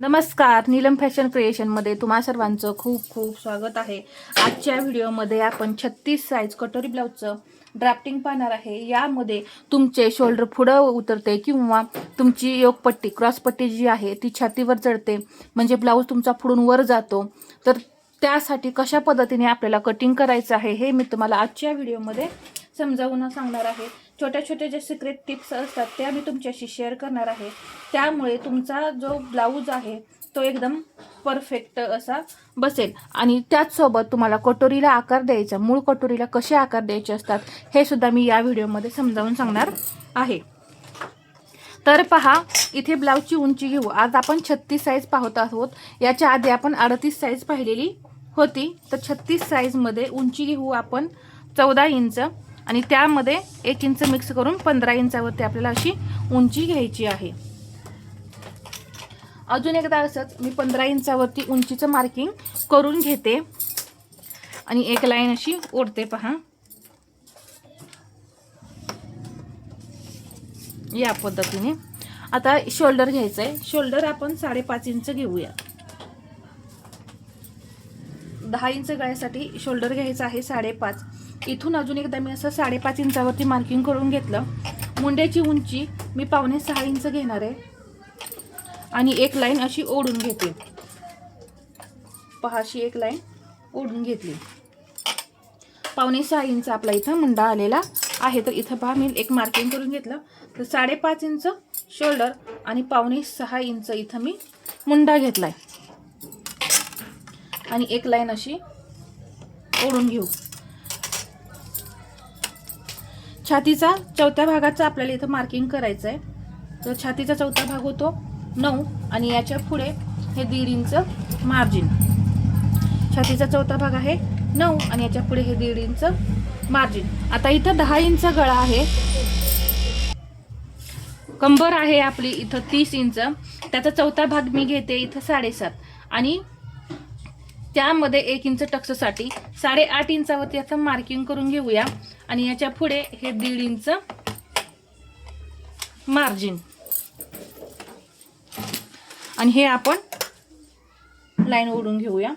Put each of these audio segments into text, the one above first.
नमस्कार नीलम फॅशन क्रिएशनमध्ये तुम्हा सर्वांचं खूप खूप स्वागत आहे. आजच्या व्हिडिओमध्ये आपण छत्तीस साईज कटोरी ब्लाऊजचं ड्राफ्टिंग पाहणार आहे. यामध्ये तुमचे शोल्डर पुढं उतरते किंवा तुमची योगपट्टी क्रॉसपट्टी जी आहे ती छातीवर चढते. म्हणजे ब्लाऊज तुमचा पुढून वर जातो. तर त्यासाठी कशा पद्धतीने आपल्याला कटिंग करायचं आहे हे मी तुम्हाला आजच्या व्हिडिओमध्ये समजावून सांगणार आहे. छोट्या छोट्या ज्या सिक्रेट टिप्स असतात त्या मी तुमच्याशी शेअर करणार आहे. त्यामुळे तुमचा जो ब्लाऊज आहे तो एकदम परफेक्ट असा बसेल. आणि त्याचसोबत तुम्हाला कटोरीला आकार द्यायचा मूळ कटोरीला कसे आकार द्यायचे असतात हे सुद्धा मी या व्हिडिओमध्ये समजावून सांगणार आहे. तर पहा इथे ब्लाऊजची उंची घेऊ. आज आपण छत्तीस साईज पाहत आहोत. याच्या आधी आपण अडतीस साईज पाहिलेली होती. तर छत्तीस साईजमध्ये उंची घेऊ आपण चौदा इंच. आणि त्यामध्ये एक इंच मिक्स करून पंधरा इंचावरती आपल्याला अशी उंची घ्यायची आहे. अजून एकदा असंच मी पंधरा इंचावरती उंचीचं मार्किंग करून घेते. आणि एक लाईन अशी ओढते पहा. या पद्धतीने. आता शोल्डर घ्यायचं आहे शोल्डर आपण साडेपाच इंच घेऊया. दहा इंच गळ्यासाठी शोल्डर घ्यायचं आहे साडेपाच. इथून अजून एकदा मी असं साडेपाच इंचावरती मार्किंग करून घेतलं. मुंड्याची उंची मी पावणे सहा इंच घेणार आहे. आणि एक लाईन अशी ओढून घेते. पहाशी एक लाईन ओढून घेतली. पावणे सहा इंच आपला इथं मुंडा आलेला आहे. तर इथं पहा मी एक मार्किंग करून घेतलं. तर साडेपाच इंच शोल्डर आणि पावणे सहा इंच इथं मी मुंडा घेतलाय. आणि एक लाईन अशी ओढून घेऊ. छातीचा चौथ्या भागाचा आपल्याला इथं मार्किंग करायचं आहे तर छातीचा चौथा भाग होतो नऊ आणि याच्यापुढे हे दीड इंच मार्जिन छातीचा चौथा भाग आहे नऊ आणि याच्यापुढे हे दीड इंच मार्जिन आता इथं दहा इंच गळा आहे. कंबर आहे आपली इथं तीस इंच. त्याचा चौथा भाग मी घेते इथं साडेसात. आणि त्यामध्ये एक इंच टक्ससाठी साडेआठ इंचावरती याचं मार्किंग करून घेऊया. आणि याच्यापुढे हे दीड इंच मार्जिन. आणि हे आपण लाईन ओढून घेऊया.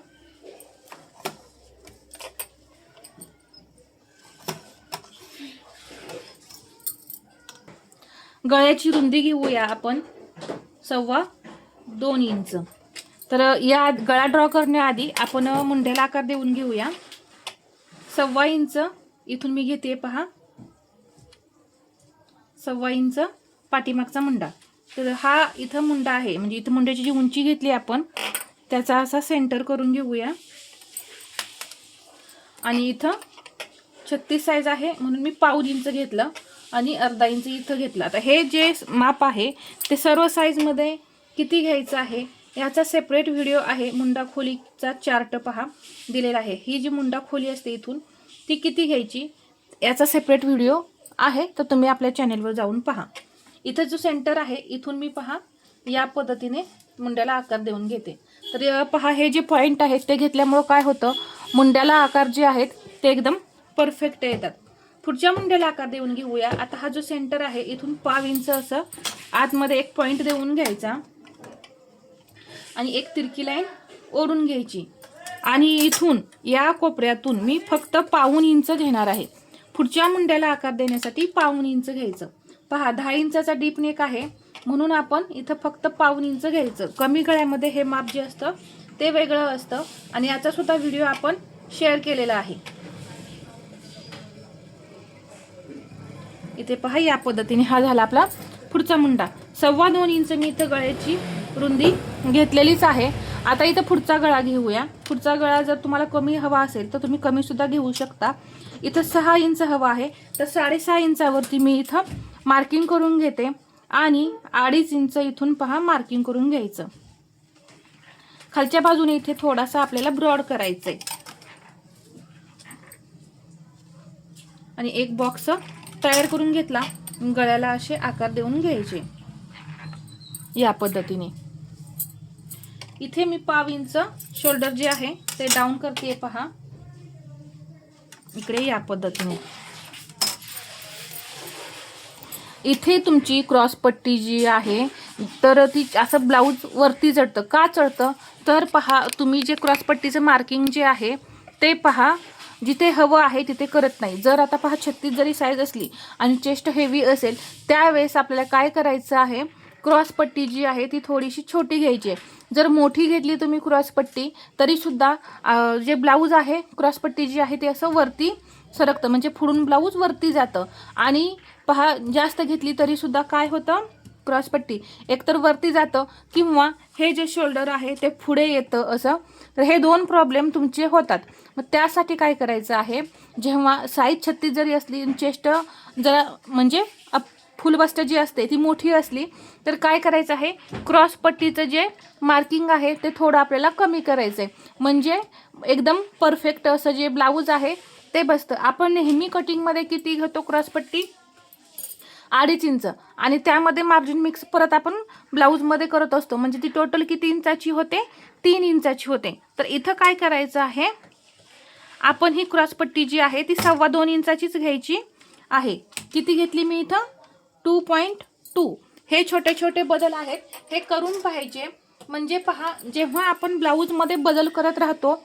गळ्याची रुंदी घेऊया आपण सव्वा दोन इंच. तर या गळा ड्रॉ करण्याआधी आपण मुंढ्याला आकार देऊन घेऊया. सव्वा इंच इथून मी घेते पहा. सव्वा इंच पाठीमागचा मुंडा. तर हा इथं मुंडा आहे. म्हणजे इथं मुंड्याची जी उंची घेतली आपण त्याचा असा सेंटर करून घेऊया. आणि इथं छत्तीस साईज आहे म्हणून मी पाऊल इंच घेतलं आणि अर्धा इंच इथं घेतलं. आता हे जे माप आहे ते सर्व साईजमध्ये किती घ्यायचं आहे याचा सेपरेट व्हिडिओ आहे. मुंडा खोलीचा चार्ट पहा दिलेला आहे. ही जी मुंडा खोली असते इथून ती किती घ्यायची याचा सेपरेट व्हिडिओ आहे तर तुम्ही आपल्या चॅनेलवर जाऊन पहा. इथं जो सेंटर आहे इथून मी पहा या पद्धतीने मुंड्याला आकार देऊन घेते. तर पहा हे जे पॉईंट आहेत ते घेतल्यामुळं काय होतं? मुंड्याला आकार जे आहेत ते एकदम परफेक्ट येतात. पुढच्या मुंड्याला आकार देऊन घेऊया. आता हा जो सेंटर आहे इथून पाव इंच असं आतमध्ये एक पॉईंट देऊन घ्यायचा. आणि एक तिरकी लाईन ओढून घ्यायची. आणि इथून या कोपऱ्यातून मी फक्त पाऊन इंच घेणार आहे. पुढच्या मुंड्याला आकार देण्यासाठी पाऊन इंच घ्यायचं. पहा दहा इंचाचा डीप नेक आहे. म्हणून आपण इथं फक्त पाऊन इंच घ्यायचं. कमी गळ्यामध्ये हे माप जे असतं ते वेगळं असतं. आणि याचा सुद्धा व्हिडिओ आपण शेअर केलेला आहे. इथे पहा या पद्धतीने हा झाला आपला पुढचा मुंडा. सव्वा दोन इंच मी इथं गळ्याची रुंदी घेतलेलीच आहे. आता इथं पुढचा गळा घेऊया. पुढचा गळा जर तुम्हाला कमी हवा असेल तर तुम्ही कमी सुद्धा घेऊ शकता. इथं सहा इंच हवा आहे. तर साडेसहा इंचावरती मी इथं मार्किंग करून घेते. आणि अडीच इंच इथून पहा मार्किंग करून घ्यायचं. खालच्या बाजूने इथे थोडासा आपल्याला ब्रॉड करायचं आहे आणि एक बॉक्स तयार करून घेतला. गळ्याला असे आकार देऊन घ्यायचे. या पद्धतीने. इथे मी पाव इंच शोल्डर जे आहे ते डाऊन करते पहा. इकडे या पद्धतीने. इथे तुमची क्रॉस पट्टी जी आहे तर ती असं ब्लाऊज वरती चढतं. का चढतं? तर पहा तुम्ही जे क्रॉसपट्टीचं मार्किंग जे आहे ते पहा. जिथे हवं आहे तिथे करत नाही. जर आता पहा छत्तीस जरी साईज असली आणि चेस्ट हेवी असेल त्यावेळेस आपल्याला काय करायचं आहे? क्रॉसपट्टी जी आहे ती थोडीशी छोटी घ्यायची आहे. जर मोठी घेतली तुम्ही क्रॉसपट्टी तरीसुद्धा जे ब्लाऊज आहे क्रॉसपट्टी जी आहे ते असं वरती सरकतं. म्हणजे फुडून ब्लाऊज वरती जातं. आणि पहा जास्त घेतली तरीसुद्धा काय होतं? क्रॉसपट्टी. एकतर वरती जातं किंवा हे जे शोल्डर आहे ते पुढे येतं असं. तर हे दोन प्रॉब्लेम तुमचे होतात. मग त्यासाठी काय करायचं आहे? जेव्हा साईज छत्तीस जरी असली चेस्ट जरा म्हणजे अप फुलबस्ट जी असते ती मोठी असली तर काय करायचं आहे? क्रॉस पट्टीचं जे मार्किंग आहे ते थोडं आपल्याला कमी करायचं आहे म्हणजे एकदम परफेक्ट असं जे ब्लाऊज आहे ते बसतं. आपण नेहमी कटिंगमध्ये किती घेतो क्रॉसपट्टी अडीच इंच. आणि त्यामध्ये मार्जिन मिक्स परत आपण ब्लाऊजमध्ये करत असतो. म्हणजे ती टोटल किती इंचाची होते? तीन इंचाची होते. तर इथं काय करायचं आहे? आपण ही क्रॉसपट्टी जी आहे ती सव्वा दोन इंचाचीच घ्यायची आहे. किती घेतली मी इथं? Two point two. हे छोटे छोटे बदल आहेत. हे करून पाहिजे. म्हणजे पहा जेव्हा आपण ब्लाऊजमध्ये बदल करत राहतो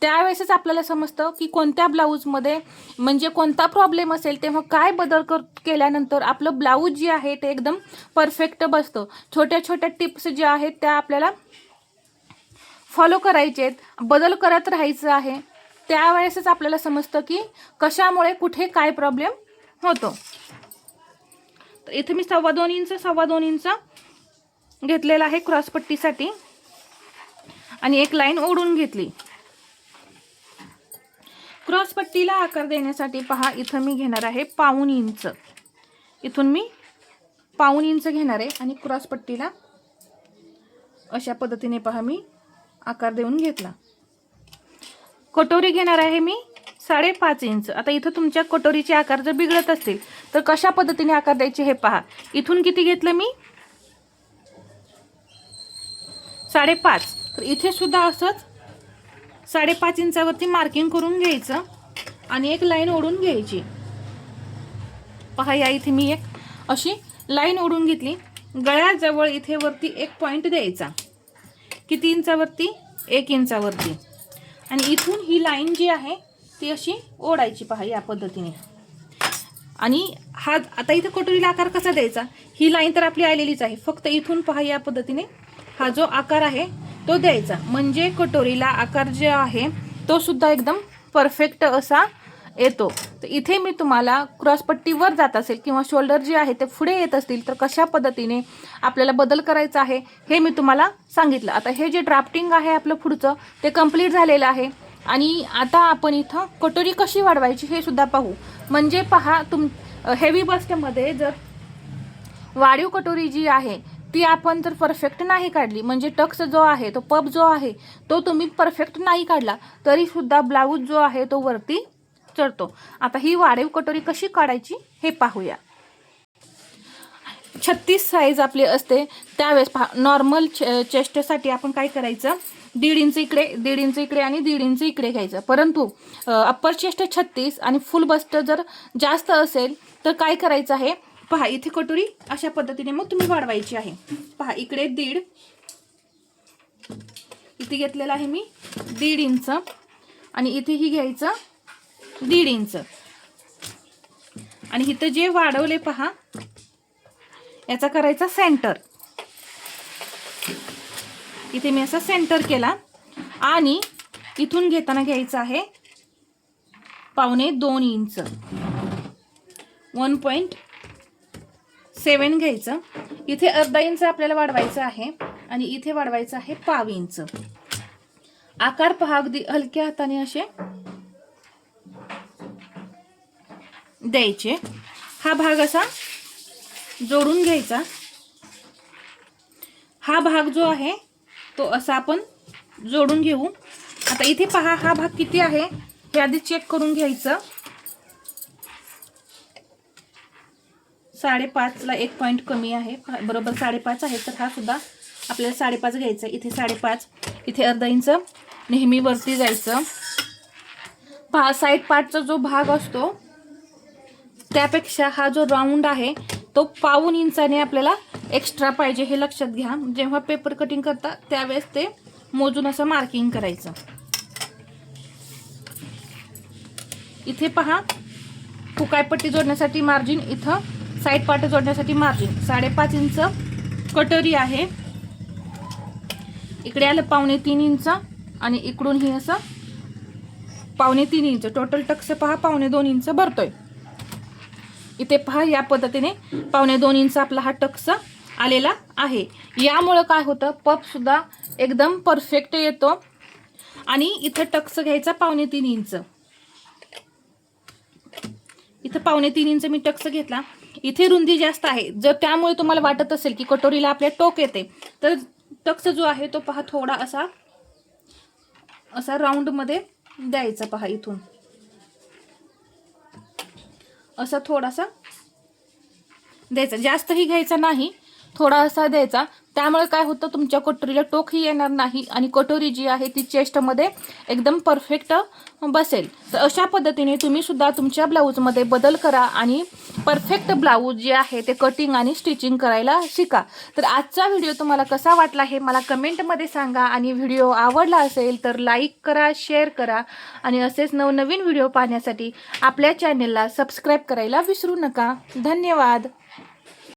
त्यावेळेसच आपल्याला समजतं की कोणत्या ब्लाऊजमध्ये म्हणजे कोणता प्रॉब्लेम असेल तेव्हा काय बदल कर केल्यानंतर आपलं ब्लाऊज जे आहे ते एकदम परफेक्ट बसतं. छोट्या छोट्या टिप्स ज्या आहेत त्या आपल्याला फॉलो करायचे आहेत बदल करत राहायचं आहे. त्यावेळेसच आपल्याला समजतं की कशामुळे कुठे काय प्रॉब्लेम होतो. तर इथे मी सव्वा दोन इंच सव्वा दोन इंच घेतलेला आहे क्रॉसपट्टीसाठी आणि एक लाईन ओढून घेतली. क्रॉसपट्टीला आकार देण्यासाठी पहा इथं मी घेणार आहे पाऊन इंच. इथून मी पाऊन इंच घेणार आहे आणि क्रॉसपट्टीला अशा पद्धतीने पहा मी आकार देऊन घेतला. कटोरी घेणार आहे मी साडेपाच इंच. आता इथं तुमच्या कटोरीचे आकार जर बिघडत असतील तर कशा पद्धतीने आकार द्यायचे हे पहा. इथून किती घेतलं मी? साडेपाच. तर इथे सुद्धा असंच साडेपाच इंचावरती मार्किंग करून घ्यायचं आणि एक लाईन ओढून घ्यायची. पहा या इथे मी एक अशी लाईन ओढून घेतली. गळ्याजवळ इथे वरती एक पॉईंट द्यायचा. किती इंचावरती? एक इंचावरती. आणि इथून ही लाईन जी आहे ती अशी ओढायची. पहा या पद्धतीने. आणि हा आता इथे कटोरीला आकार कसा द्यायचा? ही लाईन तर आपली आलेलीच आहे. फक्त इथून पहा या पद्धतीने. हा जो आकार आहे तो द्यायचा. म्हणजे कटोरीला आकार जे आहे तो सुद्धा एकदम परफेक्ट असा येतो. तर इथे मी तुम्हाला क्रॉसपट्टीवर जात असेल किंवा शोल्डर जे आहे ते पुढे येत असतील तर कशा पद्धतीने आपल्याला बदल करायचा आहे हे मी तुम्हाला सांगितलं. आता हे जे ड्राफ्टिंग आहे आपलं पुढचं ते कंप्लीट झालेलं आहे. आणि आता आपण इथं कटोरी कशी वाढवायची हे सुद्धा पाहू. म्हणजे पहा तुम हेवी बस्टमध्ये जर वाढीव कटोरी जी आहे ती आपण जर परफेक्ट नाही काढली म्हणजे टक्स जो आहे तो पब जो आहे तो तुम्ही परफेक्ट नाही काढला तरी सुद्धा ब्लाऊज जो आहे तो वरती चढतो. आता ही वाढीव कटोरी कशी काढायची हे पाहूया. छत्तीस साईज आपली असते त्यावेळेस पहा नॉर्मल चेस्टसाठी आपण काय करायचं? दीड इंच इकडे दीड इंच इकडे आणि दीड इंच इकडे घ्यायचं. परंतु अप्पर चेस्ट छत्तीस आणि फुल बस्ट जर जास्त असेल तर काय करायचं आहे? पहा इथे कटोरी अशा पद्धतीने मग तुम्ही वाढवायची आहे. पहा इकडे दीड इथे घेतलेलं आहे मी दीड इंच आणि इथेही घ्यायचं दीड इंच. आणि इथं जे वाढवले पहा याचा करायचा सेंटर इथे मी असा सेंटर केला. आणि इथून घेताना घ्यायचं आहे पावणे दोन इंच. वन पॉईंट सेवन घ्यायचं. इथे अर्धा इंच आपल्याला वाढवायचं आहे आणि इथे वाढवायचं आहे पाव इंच. आकार पहा अगदी हलक्या हाताने असे. द्यायचे. हा भाग असा जोडून घ्यायचा. हा भाग जो आहे तो असा आपण जोडून घेऊ. आता इथे पहा हा भाग किती आहे? हे आधी चेक करून घ्यायचं. साडेपाचला एक पॉईंट कमी आहे. बरोबर साडेपाच आहे तर हा सुद्धा आपल्याला साडेपाच घ्यायचा इथे साडेपाच इथे अर्धा इंच नेहमी वरती जायचं. पहा साईड पार्टचा जो भाग असतो त्यापेक्षा हा जो राऊंड आहे तो पाऊन इंचाने आपल्याला एक्स्ट्रा पाहिजे हे लक्षात घ्या. जेव्हा पेपर कटिंग करता त्यावेळेस ते मोजून असं मार्किंग करायचं. इथे पहा फुकायपट्टी जोडण्यासाठी मार्जिन इथं साईड पाट जोडण्यासाठी मार्जिन साडेपाच इंच कटोरी आहे. इकडे आलं पावणे तीन इंच आणि इकडून ही असं पावणे तीन इंच. टोटल टक्स पहा पावणे दोन इंच भरतोय. इथे पहा या पद्धतीने पावणे दोन इंच आपला हा टक्स आलेला आहे. यामुळं काय होतं पप सुद्धा एकदम परफेक्ट येतो. आणि इथं टक्स घ्यायचा पावणे तीन इंच. इथं पावणे तीन इंच मी टक्स घेतला. इथे रुंदी जास्त आहे. जर त्यामुळे तुम्हाला वाटत असेल की कटोरीला आपल्या टोक येते तर टक्स जो आहे तो पहा थोडा असा असा राऊंडमध्ये द्यायचा पहा इथून. असा थोडासा द्यायचा. जास्तही घ्यायचा नाही थोडा असा द्यायचा. त्यामुळे काय होतं तुमच्या कटोरीला टोकही येणार नाही आणि कटोरी जी आहे ती चेस्टमध्ये एकदम परफेक्ट बसेल. तर अशा पद्धतीने तुम्ही सुद्धा तुमच्या ब्लाऊजमध्ये बदल करा आणि परफेक्ट ब्लाऊज जे आहे ते कटिंग आणि स्टिचिंग करायला शिका. तर आजचा व्हिडिओ तुम्हाला कसा वाटला हे मला कमेंटमध्ये सांगा आणि व्हिडिओ आवडला असेल तर लाईक करा शेअर करा आणि असेच नवनवीन व्हिडिओ पाहण्यासाठी आपल्या चॅनेलला सबस्क्राईब करायला विसरू नका. धन्यवाद.